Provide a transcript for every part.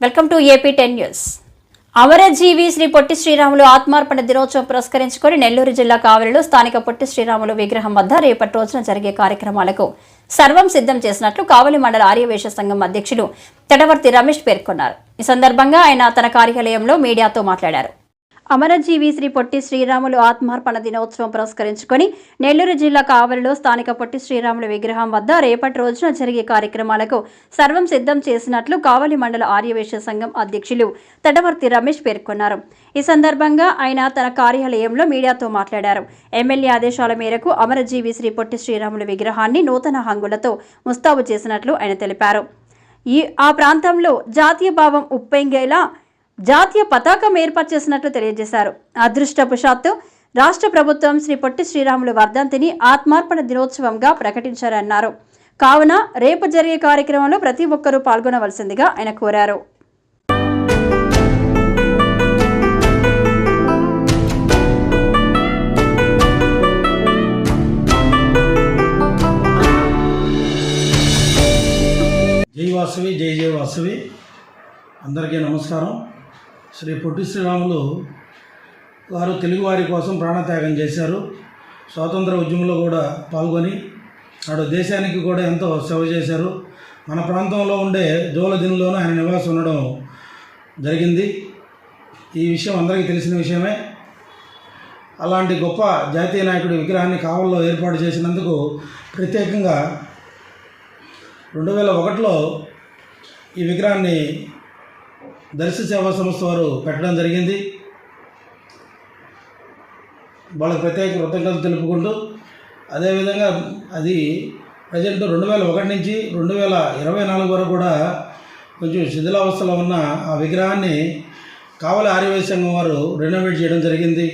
Welcome to AP ten news అమరజీవి శ్రీ పొట్టి శ్రీరాములు ఆత్మార్పణ దినోత్సవం పురస్కరించుకొని నెల్లూరు జిల్లా కావలిలో స్థానిక పొట్టి శ్రీరాములు విగ్రహం వద్ద రేపటి రోజున జరిగే కార్యక్రమాలకు సర్వం సిద్ధం చేసినట్లు కావలి మండల ఆర్యవేశ సంఘం అధ్యక్షులు తడవర్తి రమేష్ పేర్కొన్నారు. ఈ సందర్భంగా ఆయన తన కార్యాలయంలో మీడియాతో మాట్లాడారు. అమరజీవి శ్రీ పొట్టి శ్రీరాములు ఆత్మార్పణ దినోత్సవం పురస్కరించుకొని నెల్లూరు జిల్లా కావలిలో స్థానిక పొట్టి శ్రీరాములు విగ్రహం వద్ద రేపటి రోజున జరిగే కార్యక్రమాలకు సర్వం సిద్ధం చేసినట్లు కావలి మండల ఆర్యవేశ సంఘం అధ్యక్షులు తడవర్తి రమేష్ పేర్కొన్నారు. ఈ సందర్భంగా ఆయన తన కార్యాలయంలో మీడియాతో మాట్లాడారు. ఎమ్మెల్యే ఆదేశాల మేరకు అమరజీవి శ్రీ పొట్టి శ్రీరాములు విగ్రహాన్ని నూతన హంగులతో ముస్తాబు చేసినట్లు ఆయన తెలిపారు. ఈ ఆ ప్రాంతంలో జాతీయ భావం ఉప్పొంగేలా జాతీయ పతాకం ఏర్పాటు చేసినట్లు తెలియజేశారు. అదృష్టవశాత్తు రాష్ట్ర ప్రభుత్వం శ్రీ పొట్టి శ్రీరాములు వర్ధంతిని ఆత్మార్పణ దినోత్సవంగా ప్రకటించారన్నారు. కావున రేపు జరిగే కార్యక్రమంలో ప్రతి ఒక్కరూ పాల్గొనవలసిందిగా ఆయన కోరారు. జై వాసవి జై జై వాసవి. అందరికీ నమస్కారం. శ్రీ పొట్టి శ్రీరాములు వారు తెలుగువారి కోసం ప్రాణత్యాగం చేశారు. స్వాతంత్ర ఉద్యమంలో కూడా పాల్గొని నాడు దేశానికి కూడా ఎంతో సేవ చేశారు. మన ప్రాంతంలో ఉండే జోలదినిలోనూ ఆయన నివాసం ఉండడం జరిగింది. ఈ విషయం అందరికీ తెలిసిన విషయమే. అలాంటి గొప్ప జాతీయ నాయకుడి విగ్రహాన్ని కావల్లో ఏర్పాటు చేసినందుకు ప్రత్యేకంగా రెండు వేల ఒకటిలో ఈ విగ్రహాన్ని దర్శి సేవా సంస్థ వారు పెట్టడం జరిగింది. వాళ్ళకి ప్రత్యేక కృతజ్ఞతలు తెలుపుకుంటూ అదేవిధంగా అది ప్రజెంట్ రెండు వేల ఒకటి నుంచి రెండు వేల ఇరవై నాలుగు వరకు కూడా కొంచెం శిథిలావస్థలో ఉన్న ఆ విగ్రహాన్ని కావలి ఆర్యవేశంగం వారు రెనోవేట్ చేయడం జరిగింది.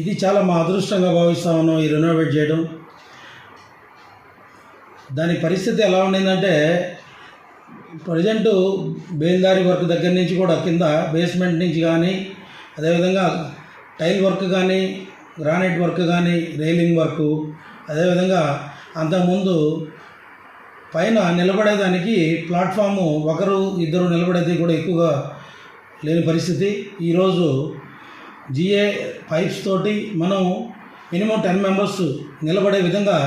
ఇది చాలా మా అదృష్టంగా భావిస్తా ఉన్నాం ఈ రెనోవేట్ చేయడం. దాని పరిస్థితి ఎలా ఉండిందంటే ప్రజెంట్ బేల్దారి వర్క్ దగ్గర నుంచి కూడా కింద బేస్మెంట్ నుంచి కానీ అదేవిధంగా టైల్ వర్క్ కానీ గ్రానైట్ వర్క్ కానీ రైలింగ్ వర్క్ అదేవిధంగా అంతకుముందు పైన నిలబడేదానికి ప్లాట్ఫాము ఒకరు ఇద్దరు నిలబడేది కూడా ఎక్కువగా లేని పరిస్థితి. ఈరోజు జిఏ పైప్స్ తోటి మనం మినిమం టెన్ మెంబర్స్ నిలబడే విధంగా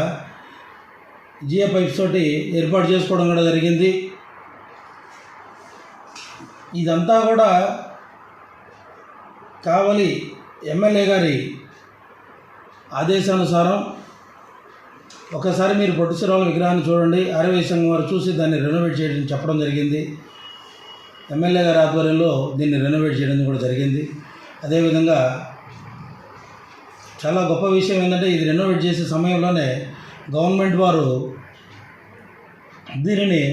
జిఏ పైప్స్ తోటి ఏర్పాటు చేసుకోవడం కూడా జరిగింది. ఇదంతా కూడా కావలి ఎమ్మెల్యే గారి ఆదేశానుసారం ఒకసారి మీరు పొట్టిశ్వరాల విగ్రహాన్ని చూడండి. ఆరవై సంఘం వారు చూసి దాన్ని రెనోవేట్ చేయడం చెప్పడం జరిగింది. ఎమ్మెల్యే గారి ఆధ్వర్యంలో దీన్ని రెనోవేట్ చేయడం కూడా జరిగింది. అదేవిధంగా చాలా గొప్ప విషయం ఏంటంటే ఇది రెనోవేట్ చేసే సమయంలోనే గవర్నమెంట్ వారు దీనిని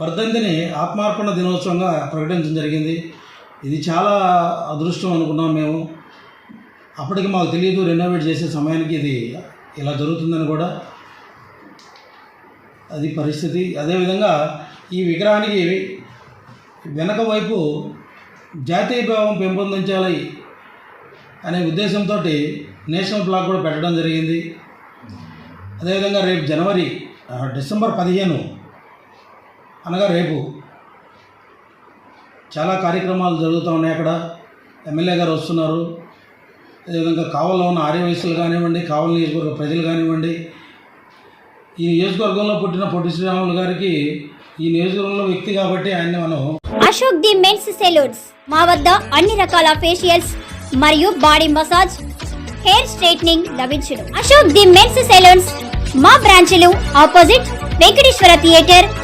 వర్ధంతిని ఆత్మార్పణ దినోత్సవంగా ప్రకటించడం జరిగింది. ఇది చాలా అదృష్టం అనుకున్నాం మేము. అప్పటికి మాకు తెలియదు రెనోవేట్ చేసే సమయానికి ఇది ఇలా జరుగుతుందని కూడా. అది పరిస్థితి. అదేవిధంగా ఈ విగ్రహానికి వెనక వైపు జాతీయ భావం పెంపొందించాలి అనే ఉద్దేశంతో నేషనల్ బ్లాక్ కూడా పెట్టడం జరిగింది. అదేవిధంగా రేపు జనవరి డిసెంబర్ పదిహేను అనగా రేపు. చాలా కార్యక్రమాలు జరుగుతూ ఉన్నాయి అక్కడ. ఎమ్మెల్యే గారు వస్తున్నారు. అదేవిధంగా కావల్లో ఉన్న ఆర్యవయసులు కానివ్వండి కావల నియోజకవర్గ ప్రజలు కానివ్వండి ఈ నియోజకవర్గంలో పుట్టిన పొట్టి శ్రీరాములు గారికి ఈ నియోజకవర్గంలో వ్యక్తి కాబట్టి ఆయన్ని మనం అశోక్ ది మెన్స్ సెలూన్స్. మా వద్ద అన్ని రకాల ఫేషియల్స్ మరియు బాడీ మసాజ్ హెయిర్ స్ట్రైట్నింగ్ లభించును. అశోక్ ది మెన్స్ సెలూన్స్ మా బ్రాంచ్లు opposite Venkateswara theatre